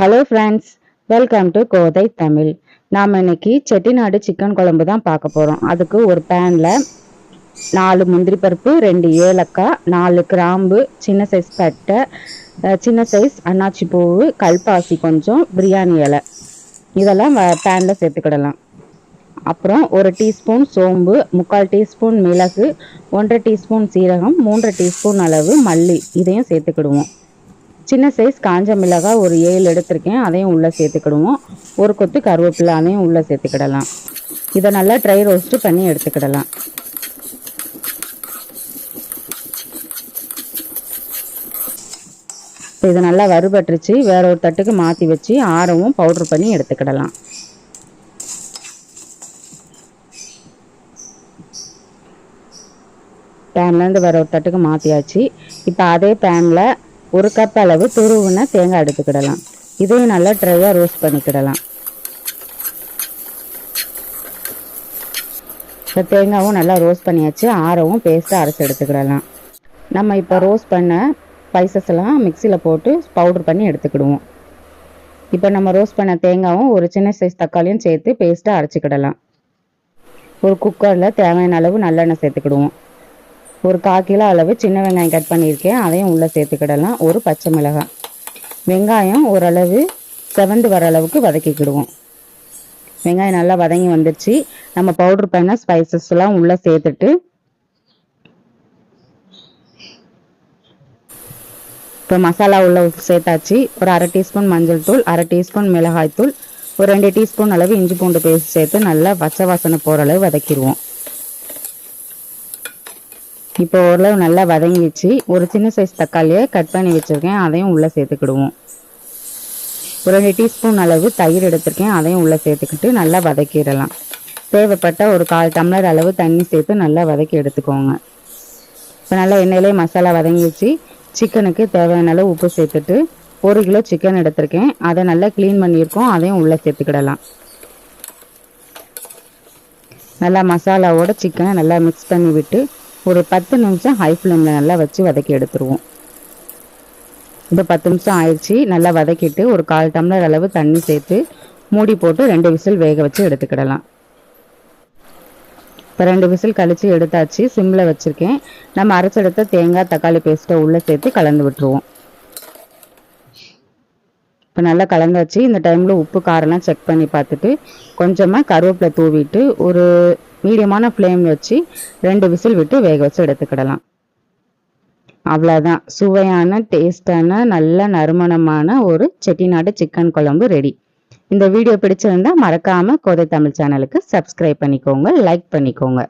Hello friends welcome to Kothai Tamil நாம் இன்னைக்கு Chettinad chicken குழம்பு தான் பார்க்க போகிறோம் அதுக்கு ஒரு பேனில் நாலு முந்திரி பருப்பு ரெண்டு ஏலக்காய் நாலு கிராம்பு சின்ன சைஸ் பட்டை சின்ன சைஸ் அன்னாச்சி பூவு கல்பாசி கொஞ்சம் பிரியாணி இலை. இதெல்லாம் பேனில் சேர்த்துக்கிடலாம். அப்புறம் ஒரு டீஸ்பூன் சோம்பு முக்கால் டீஸ்பூன் மிளகு ஒன்றரை டீஸ்பூன் சீரகம் மூன்றரை டீஸ்பூன் அளவு மல்லி. இதையும் சேர்த்துக்கிடுவோம். சின்ன சைஸ் காஞ்ச மிளகாய் ஒரு ஏழு எடுத்திருக்கேன். அதையும் உள்ளே சேர்த்துக்கிடுவோம். ஒரு கொத்து கருவேப்பிலை அதையும் உள்ளே சேர்த்துக்கிடலாம். இதை நல்லா ட்ரை ரோஸ்ட்டு பண்ணி எடுத்துக்கிடலாம். இப்போ இதை நல்லா வறுபட்டுருச்சு. வேற ஒரு தட்டுக்கு மாற்றி வச்சு ஆரவும் பவுட்ரு பண்ணி எடுத்துக்கிடலாம். பேன்லேருந்து வேற ஒரு தட்டுக்கு மாற்றியாச்சு இப்போ அதே பேனில் ஒரு கப் அளவு துருவுன தேங்காய் எடுத்துக்கிடலாம். இதையும் நல்லா ட்ரையாக ரோஸ்ட் பண்ணிக்கிடலாம். இப்போ தேங்காவும் நல்லா ரோஸ்ட் பண்ணியாச்சு. ஆரவும் பேஸ்ட்டாக அரைச்சி எடுத்துக்கிடலாம். நம்ம இப்போ ரோஸ்ட் பண்ண ஸ்பைசஸ் எல்லாம் மிக்சியில் போட்டு பவுடர் பண்ணி எடுத்துக்கிடுவோம். இப்போ நம்ம ரோஸ்ட் பண்ண தேங்காவும் ஒரு சின்ன சைஸ் தக்காளியும் சேர்த்து பேஸ்ட்டாக அரைச்சிக்கிடலாம். ஒரு குக்கரில் தேவையான அளவு நல்லெண்ணெய் சேர்த்துக்கிடுவோம். ஒரு கால் கிலோ அளவு சின்ன வெங்காயம் கட் பண்ணியிருக்கேன். அதையும் உள்ளே சேர்த்துக்கிடலாம். ஒரு பச்சை மிளகாய். வெங்காயம் ஓரளவு செவந்து வர அளவுக்கு வதக்கிக்கிடுவோம். வெங்காயம் நல்லா வதங்கி வந்துருச்சு. நம்ம பவுடர் பண்ண ஸ்பைசஸ்லாம் உள்ளே சேர்த்துட்டு இப்போ மசாலா உள்ள சேர்த்தாச்சு. ஒரு அரை டீஸ்பூன் மஞ்சள் தூள் அரை டீஸ்பூன் மிளகாய் தூள் ஒரு ரெண்டு டீஸ்பூன் அளவு இஞ்சி பூண்டு பேஸ்ட் சேர்த்து நல்லா பச்சை வாசனை போகிற அளவு வதக்கிடுவோம். இப்போ ஓரளவு நல்லா வதங்கிச்சு ஒரு சின்ன சைஸ் தக்காளியை கட் பண்ணி வச்சுருக்கேன். அதையும் உள்ளே சேர்த்துக்கிடுவோம். ஒரு ரெண்டு டீஸ்பூன் அளவு தயிர் எடுத்திருக்கேன். அதையும் உள்ளே சேர்த்துக்கிட்டு நல்லா வதக்கிடலாம். தேவைப்பட்ட ஒரு கால் டம்ளர் அளவு தண்ணி சேர்த்து நல்லா வதக்கி எடுத்துக்கோங்க. இப்போ நல்லா எண்ணெயிலே மசாலா வதங்கிச்சு சிக்கனுக்கு தேவையான அளவு உப்பு சேர்த்துட்டு ஒரு கிலோ சிக்கன் எடுத்திருக்கேன். அதை நல்லா க்ளீன் பண்ணியிருக்கோம். அதையும் உள்ளே சேர்த்துக்கிடலாம். நல்லா மசாலாவோட சிக்கனை நல்லா மிக்ஸ் பண்ணி விட்டு ஒரு பத்து நிமிஷம் ஹை ஃப்ளேமில் நல்லா வச்சு வதக்கி எடுத்துருவோம். இப்போ பத்து நிமிஷம் ஆயிடுச்சு. நல்லா வதக்கிட்டு ஒரு கால் டம்ளர் அளவு தண்ணி சேர்த்து மூடி போட்டு ரெண்டு விசில் வேக வச்சு எடுத்துக்கிடலாம். இப்போ ரெண்டு விசில் கழித்து எடுத்தாச்சு. சிம்மில் வச்சுருக்கேன். நம்ம அரைச்செடுத்த தேங்காய் தக்காளி பேஸ்ட்டை உள்ளே சேர்த்து கலந்து விட்டுருவோம். இப்போ நல்லா கலந்தாச்சு. இந்த டைமில் உப்பு காரெல்லாம் செக் பண்ணி பார்த்துட்டு கொஞ்சமாக கருவேப்பிலை தூவிட்டு ஒரு மீடியமான ஃப்ளேம் வச்சு ரெண்டு விசில் விட்டு வேக வச்சு எடுத்துக்கிடலாம். அவ்வளோதான் சுவையான டேஸ்டான நல்ல நறுமணமான ஒரு செட்டிநாடு சிக்கன் குழம்பு ரெடி இந்த வீடியோ பிடிச்சிருந்தா மறக்காமல் கோதை தமிழ் சேனலுக்கு சப்ஸ்கிரைப் பண்ணிக்கோங்க லைக் பண்ணிக்கோங்க.